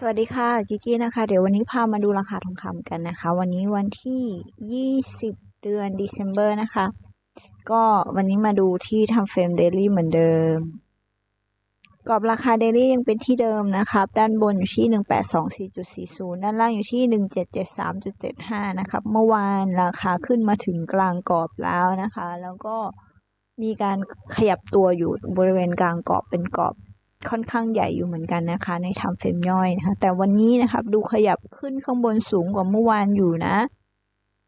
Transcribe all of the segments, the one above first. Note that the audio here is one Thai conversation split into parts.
สวัสดีค่ะกิกกี้นะคะ เดี๋ยววันนี้พามาดูราคาทองคำกันนะคะ วันนี้วันที่ 20 เดือน December นะคะ ก็วันนี้มาดูที่ทำเฟรมเดลี่เหมือนเดิมกรอบราคาเดลี่ยังเป็นที่เดิมนะครับ ด้านบนอยู่ที่ 1824.40 ด้านล่างอยู่ที่ 1773.75 นะครับ เมื่อวานราคาขึ้นมาถึงกลางกรอบแล้วนะคะ แล้วก็มีการขยับตัวอยู่บริเวณกลางกรอบเป็นกรอบ ค่อนข้างใหญ่อยู่เหมือนกันนะคะ ในทำเฟรมย่อยนะคะ แต่วันนี้นะครับดูขยับขึ้นข้างบนสูงกว่าเมื่อวานอยู่นะ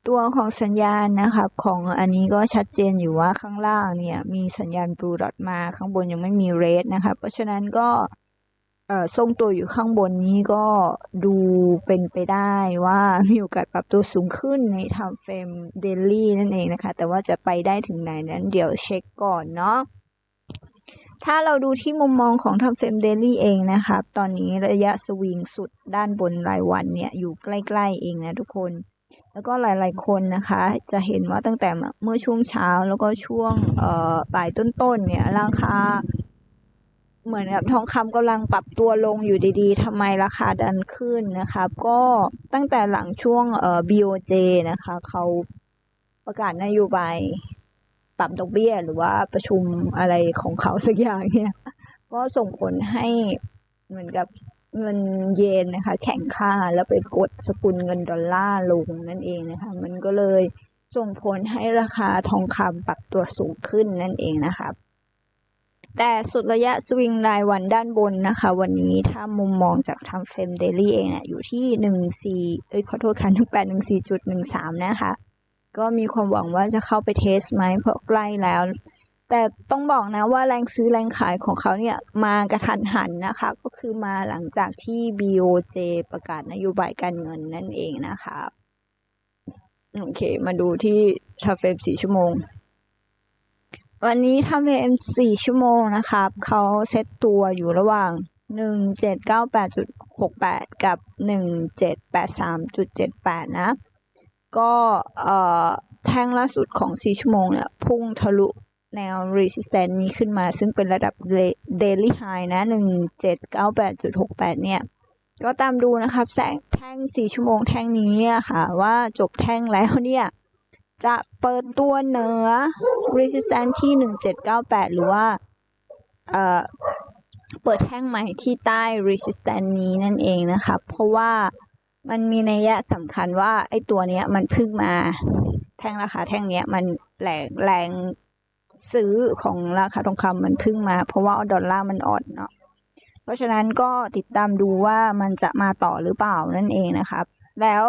ตัวของสัญญาณนะครับของอันนี้ก็ชัดเจนอยู่ว่าข้างล่างเนี่ยมีสัญญาณบลูดอทมาข้างบนยังไม่มีเรดนะคะเพราะฉะนั้นก็เอ่อทรงตัวอยู่ข้างบนนี้ก็ดูเป็นไปได้ว่ามีโอกาสปรับตัวสูงขึ้นในทำเฟรมเดลี่นั่นเองนะคะ แต่ว่าจะไปได้ถึงไหนนั้นเดี๋ยวเช็คก่อนเนาะ ถ้าเราดูที่มุมมองของทำเฟรมเดลี่เองนะครับ ตอนนี้ระยะสวิงสุดด้านบนรายวันเนี่ยอยู่ใกล้ๆเองนะทุกคน แล้วก็หลายๆคนนะคะ จะเห็นว่าตั้งแต่เมื่อช่วงเช้าแล้วก็ช่วงเอ่อบ่ายต้นๆเนี่ยราคา เหมือนกับทองคำกำลังปรับตัวลงอยู่ดีๆทำไมราคาดันขึ้นนะครับ ก็ตั้งแต่หลังช่วงเอ่อ BOJ นะคะเขาประกาศนโยบาย ปรับดอกเบี้ยหรือว่าประชุมอะไรของเขาสักอย่างเนี่ยก็ส่งผลให้เหมือนกับเงินเยนนะคะ แข่งค่าแล้วไปกดสกุลเงินดอลลาร์ลงนั่นเองนะคะ มันก็เลยส่งผลให้ราคาทองคำปรับตัวสูงขึ้นนั่นเองนะคะแต่สุดระยะสวิงรายวันด้านบนนะคะ วันนี้ถ้ามุมมองจากทำเฟรมเดลี่เองเนี่ยอยู่ที่หนึ่งสี่เอ้ยขอโทษค่ะหนึ่งแปดหนึ่งสี่จุดหนึ่งสามนะคะ ก็มีความหวังว่าจะเข้าไปเทสไหมเพราะใกล้แล้ว แต่ต้องบอกนะว่าแรงซื้อแรงขายของเขาเนี่ยมากระทันหันนะคะ ก็คือมาหลังจากที่ BOJ ประกาศนโยบายการเงินนั่นเองนะคะโอเค มาดูที่ทาเฟมสี่ชั่วโมง วันนี้ทำเฟมสี่ชั่วโมงนะครับเขาเซตตัวอยู่ระหว่างหนึ่งเจ็ดเก้าแปดจุดหกแปดกับหนึ่งเจ็ดแปดสามจุดเจ็ดแปดนะ ก็แท่งล่าสุดของ 4 ชั่วโมงเนี่ย พุ่งทะลุแนว resistance นี้ขึ้นมา ซึ่งเป็นระดับ daily high นะ 1798.68 เนี่ย ก็ตามดูนะครับแสงแท่ง 4 ชั่วโมงแท่งนี้ค่ะ ว่าจบแท่งแล้วเนี่ย จะเปิดตัวเหนือ resistance ที่ 1798 หรือว่าเอ่อเปิดแท่งใหม่ที่ใต้ resistance นี้นั่นเองนะคะ เพราะว่า มันมีนัยยะสำคัญว่าไอ้ตัวเนี้ย มันพิ่งมาแท่งราคาแท่งเนี้ย มันแรงแรงซื้อของราคาทองคำมันพิ่งมา เพราะว่าดอลลาร์มันอ่อนเนาะเพราะฉะนั้นก็ติดตามดูว่ามันจะมาต่อหรือเปล่านั่นเองนะครับ แล้ว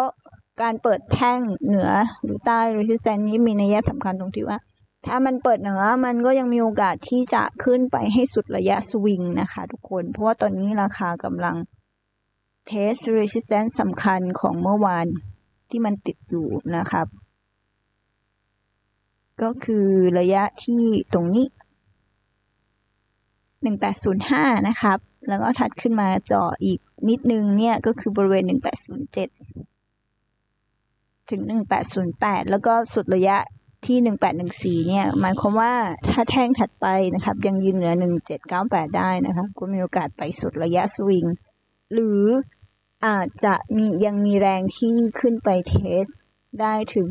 การเปิดแท่งเหนือหรือใต้ resistance นี้มีนัยยะสำคัญตรงที่ว่า ถ้ามันเปิดเหนือมันก็ยังมีโอกาสที่จะขึ้นไปให้สุดระยะสวิงนะคะ ทุกคน เพราะว่าตอนนี้ราคากำลัง test resistance สำคัญของเมื่อวานที่มันติดอยู่นะครับ ก็คือระยะที่ตรงนี้ 1805 นะครับ แล้วก็ถัดขึ้นมาจ่ออีกนิดนึงเนี่ย ก็คือบริเวณ 1807 ถึง 1808 แล้วก็สุดระยะที่ 1814 เนี่ย หมายความว่าถ้าแท่งถัดไปนะครับ ยังยืนเหนือ 1798 ได้นะครับ ก็มีโอกาสไปสุดระยะสวิง หรืออาจจะมียังมีแรงที่ขึ้นไปเทส ได้ถึง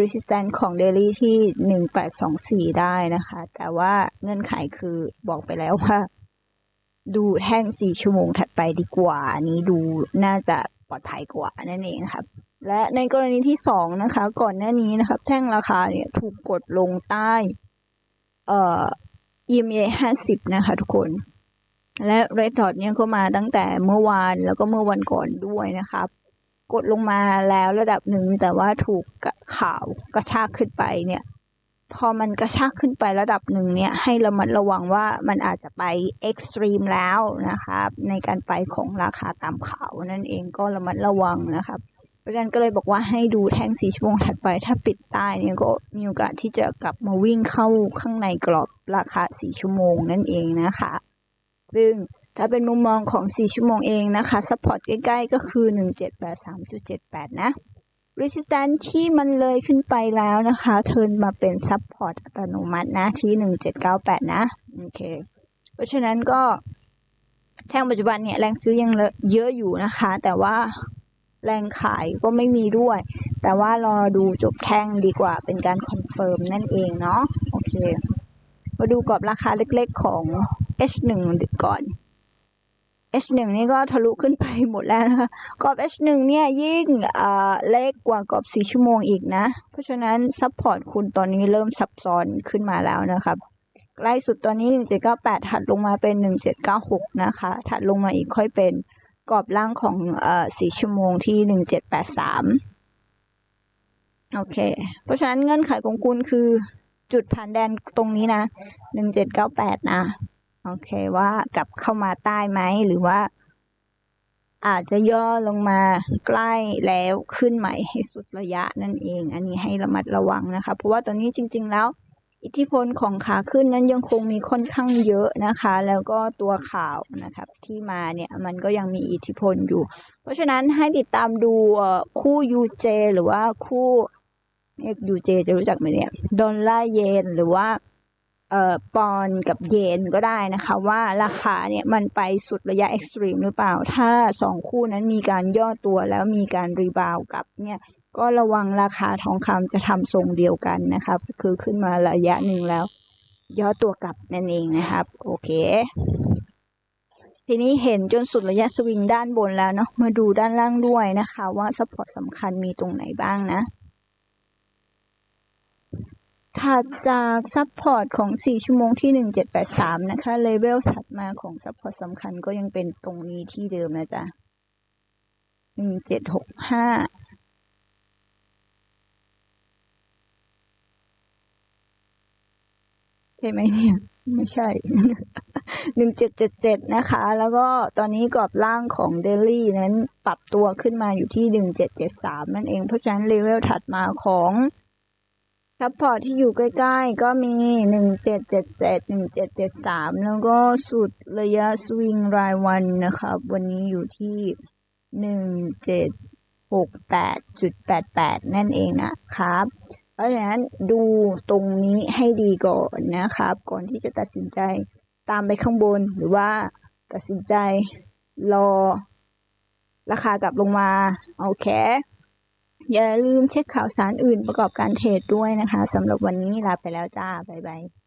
resistance ของ daily ที่ 1824 ได้นะคะ แต่ว่าเงื่อนไขคือบอกไปแล้วว่า ดูแท่ง 4 ชั่วโมงถัดไปดีกว่านี้ดูน่าจะปลอดภัยกว่านั่นเองครับ และในกรณีที่ 2 นะคะ ก่อนหน้านี้นะครับ แท่งราคาเนี่ยถูกกดลงใต้ เอ่อ EMA 50 นะคะทุกคน และ Red Dot เนี่ยก็มาตั้งแต่เมื่อวานแล้วก็เมื่อวันก่อนด้วยนะครับ กดลงมาแล้วระดับหนึ่งแต่ว่าถูกข่าวกระชากขึ้นไปเนี่ย พอมันกระชากขึ้นไประดับหนึ่งเนี่ยให้ระมัดระวังว่ามันอาจจะไปเอ็กซ์ตรีมแล้วนะครับ ในการไปของราคาตามข่าวนั่นเองก็ระมัดระวังนะครับเพราะฉะนั้นก็เลยบอกว่าให้ดูแท่งสี่ชั่วโมงถัดไป ถ้าปิดใต้เนี่ยก็มีโอกาสที่จะกลับมาวิ่งเข้าข้างในกรอบราคาสี่ชั่วโมงนั่นเองนะคะ ซึ่งถ้าเป็นมุมมองของ 4 ชั่วโมงเองนะคะซัพพอร์ตใกล้ๆ ก็คือ 1783.78 นะ resistance ที่มันเลยขึ้นไปแล้วนะคะ เทิร์นมาเป็นซัพพอร์ตอัตโนมัตินะ ที่ 1798 นะ โอเค เพราะฉะนั้นก็แท่งปัจจุบันเนี่ย แรงซื้อยังเยอะอยู่นะคะ แต่ว่าแรงขายก็ไม่มีด้วย แต่ว่ารอดูจบแท่งดีกว่าเป็นการคอนเฟิร์มนั่นเองเนาะโอเค มาดูกรอบราคาเล็กๆของ H1 ก่อน H1 นี่ก็ทะลุขึ้นไปหมดแล้วนะคะ กรอบ H1 เนี่ยยิ่งเล็กกว่ากรอบ 4 ชั่วโมงอีกนะ เพราะฉะนั้นซัพพอร์ตคุณตอนนี้เริ่มซับซ้อนขึ้นมาแล้วนะครับใกล้สุดตอนนี้ 1798 ถัดลงมาเป็น 1796 นะคะ ถัดลงมาอีกค่อยเป็นกรอบล่างของเอ่อ4ชั่วโมงที่ 1783 โอเค เพราะฉะนั้นเงื่อนไขของคุณคือจุดผ่านแดนตรงนี้นะ 1798 นะ โอเคว่ากลับเข้ามาใต้ไหมหรือว่า อาจจะย่อลงมาใกล้แล้วขึ้นใหม่ให้สุดระยะนั่นเอง อันนี้ให้ระมัดระวังนะคะ เพราะว่าตอนนี้จริง ๆ แล้ว อิทธิพลของขาขึ้นนั้นยังคงมีค่อนข้างเยอะนะคะ แล้วก็ตัวข่าวนะครับ ที่มาเนี่ยมันก็ยังมีอิทธิพลอยู่ เพราะฉะนั้นให้ติดตามดูคู่ UJ หรือว่าคู่เรียก UJ จะรู้จักไหมเนี่ยดอลลาร์เยนหรือว่า ปอนกับเยนก็ได้นะคะว่าราคาเนี่ยมันไปสุดระยะเอ็กซ์ตรีมหรือเปล่า ถ้าสองคู่นั้นมีการย่อตัวแล้วมีการรีบาวกับเนี่ยก็ระวังราคาทองคำจะทำทรงเดียวกันนะครับคือขึ้นมาระยะหนึ่งแล้ว ย่อตัวกลับนั่นเองนะครับ โอเค ทีนี้เห็นจนสุดระยะสวิงด้านบนแล้วเนาะมาดูด้านล่างด้วยนะคะ ว่าซัพพอร์ตสำคัญมีตรงไหนบ้างนะ ถัดจากซัพพอร์ตของ 4 ชั่วโมงที่ 1783 นะคะ เลเวลถัดมาของซัพพอร์ตสำคัญก็ยังเป็นตรงนี้ที่เดิมนะจ๊ะ 1765ใช่ไหมเนี่ยไม่ใช่หนึ่งเจ็ดเจ็ดเจ็ดนะคะ แล้วก็ตอนนี้กรอบล่างของเดลี่นั้นปรับตัวขึ้นมาอยู่ที่หนึ่งเจ็ดเจ็ดสามนั่นเองเพราะฉะนั้นเลเวลถัดมาของ ซัพพอร์ตที่อยู่ใกล้ๆ ก็มีหนึ่งเจ็ดเจ็ดเจ็ดหนึ่งเจ็ดเจ็ดสามแล้วก็สุดระยะสวิงรายวันนะคะวันนี้อยู่ที่หนึ่งเจ็ดหกแปดจุดแปดแปดนั่นเองนะครับ เพราะฉะนั้นดูตรงนี้ให้ดีก่อนนะครับ ก่อนที่จะตัดสินใจตามไปข้างบนหรือว่าตัดสินใจรอราคากลับลงมา โอเค อย่าลืมเช็คข่าวสารอื่นประกอบการเทรดด้วยนะคะสำหรับวันนี้ลาไปแล้วจ้า บ๊ายบาย